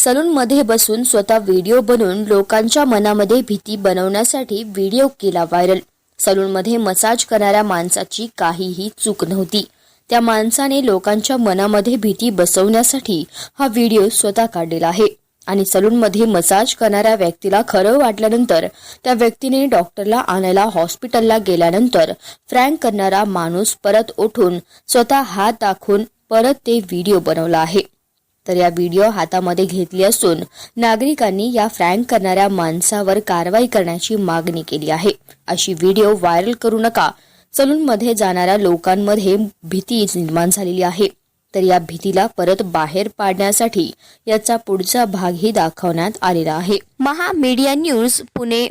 सलूनमध्ये बसून स्वतः व्हिडिओ बनवून लोकांच्या मनामध्ये भीती बनवण्यासाठी व्हिडिओ केला व्हायरल. सलूनमध्ये मसाज करणाऱ्या माणसाची काहीही चूक नव्हती. त्या माणसाने लोकांच्या मनामध्ये भीती बसवण्यासाठी हा व्हिडिओ स्वतः काढलेला आहे. आणि सलूनमध्ये मसाज करणाऱ्या व्यक्तीला खरं वाटल्यानंतर त्या व्यक्तीने डॉक्टरला आणायला हॉस्पिटलला गेल्यानंतर फ्रँक करणारा माणूस परत उठून स्वतः हात दाखवून परत ते व्हिडिओ बनवला आहे. तर या व्हिडिओ हातामध्ये घेतली असून नागरिकांनी या फ्रँक करणाऱ्या माणसावर कारवाई करण्याची मागणी केली आहे. अशी व्हिडिओ व्हायरल करू नका. सलूनमध्ये जाणाऱ्या लोकांमध्ये भीती निर्माण झालेली आहे. तर या भीतीला परत बाहेर पाडण्यासाठी याचा पुढचा भागही दाखवण्यात आलेला आहे. Maha media news Pune.